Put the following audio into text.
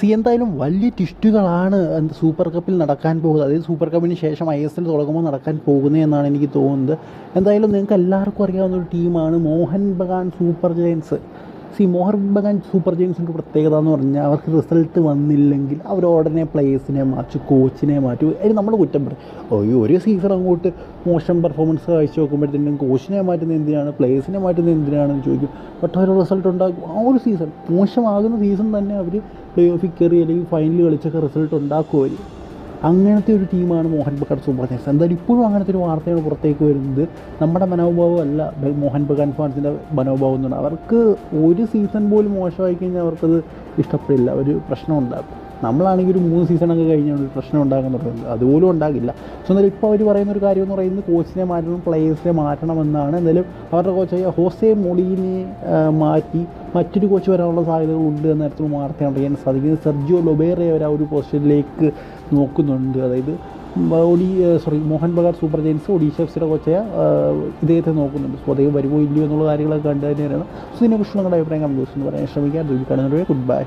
C എന്തായാലും വലിയ ട്വിസ്റ്റുകളാണ് super കപ്പിൽ നടക്കാൻ പോകുന്നത്. അതായത് സൂപ്പർ കപ്പിന് ശേഷം ഐ എസ് എൽ തുടങ്ങുമ്പോൾ നടക്കാൻ പോകുന്നത് എന്നാണ് എനിക്ക് തോന്നുന്നത്. എന്തായാലും നിങ്ങൾക്ക് എല്ലാവർക്കും അറിയാവുന്ന ഒരു ടീമാണ് മോഹൻ ബഗാൻ സൂപ്പർ ജയൻസ്. സി മോഹൻ ബഗാൻ സൂപ്പർ ജെയിംസിന്റെ പ്രത്യേകത എന്ന് പറഞ്ഞാൽ അവർക്ക് റിസൾട്ട് വന്നില്ലെങ്കിൽ അവർ ഉടനെ പ്ലേയേഴ്സിനെ മാറ്റി കോച്ചിനെ മാറ്റി. അതിന് നമ്മൾ കുറ്റം പറയും. ഈ ഒരു സീസൺ അങ്ങോട്ട് മോശം പെർഫോമൻസ് കാഴ്ച വെക്കുമ്പോഴത്തേക്കും കോച്ചിനെ മാറ്റുന്നത് എന്തിനാണ് പ്ലേയേഴ്സിനെ മാറ്റുന്നത് എന്തിനാണെന്ന് ചോദിക്കും. ബട്ട് അവർ റിസൾട്ട് ഉണ്ടാക്കും ആ ഒരു സീസൺ മോശമാകുന്ന സീസൺ തന്നെ അവർ പ്ലേ ഓഫിൽ കയറി അല്ലെങ്കിൽ ഫൈനൽ കളിച്ചൊക്കെ റിസൾട്ട് ഉണ്ടാക്കും അവർ അങ്ങനത്തെ ഒരു ടീമാണ് മോഹൻ ബഗാൻ സൂപ്പർ ജയൻസ് എന്തായാലും ഇപ്പോഴും അങ്ങനത്തെ ഒരു വാർത്തയാണ് പുറത്തേക്ക് വരുന്നത്. നമ്മുടെ മനോഭാവം അല്ല മോഹൻ ബഗാൻ ഫാൻസിന്റെ മനോഭാവം എന്ന് അവർക്ക് ഒരു സീസൺ പോലും മോശമായി കഴിഞ്ഞാൽ അവർക്കത് ഇഷ്ടപ്പെടില്ല. ഒരു പ്രശ്നം ഉണ്ടാകും നമ്മളാണെങ്കിൽ ഒരു മൂന്ന് സീസണൊക്കെ കഴിഞ്ഞാൽ ഒരു പ്രശ്നം തുടങ്ങുന്നത് അതുപോലും ഉണ്ടാകില്ല. സോ എന്നാലും ഇപ്പോൾ അവർ പറയുന്ന ഒരു കാര്യം എന്ന് പറയുന്നത് കോച്ചിനെ മാറ്റണം പ്ലേയേഴ്സിനെ മാറ്റണമെന്നാണ് എന്നാലും അവരുടെ കോച്ചായ ഹോസെ മൊളീനെ മാറ്റി മറ്റൊരു കോച്ച് വരാനുള്ള സാധ്യതകളുണ്ട് എന്ന തരത്തിൽ വാർത്തയാണ് അറിയാൻ സാധിക്കുന്നത്. സെർജിയോ ലൊബേറെ അവർ ആ ഒരു പൊസിഷനിലേക്ക് നോക്കുന്നുണ്ട്. അതായത് OD sorry Mohun Bagan super giants Odisha F സിയുടെ കോച്ചായ ഇദ്ദേഹത്തെ നോക്കുന്നുണ്ട്. സോ അദ്ദേഹം വരുമോ ഇല്ലയോ എന്നുള്ള കാര്യങ്ങളൊക്കെ കണ്ടു തന്നെയാണ് സോ ഇതിനെക്കുറിച്ച് നിങ്ങളുടെ അഭിപ്രായം കമന്റ് ബോക്സിൽ പറയാൻ ശ്രമിക്കാം. കാണുന്നവരെ ഗുഡ് ബൈ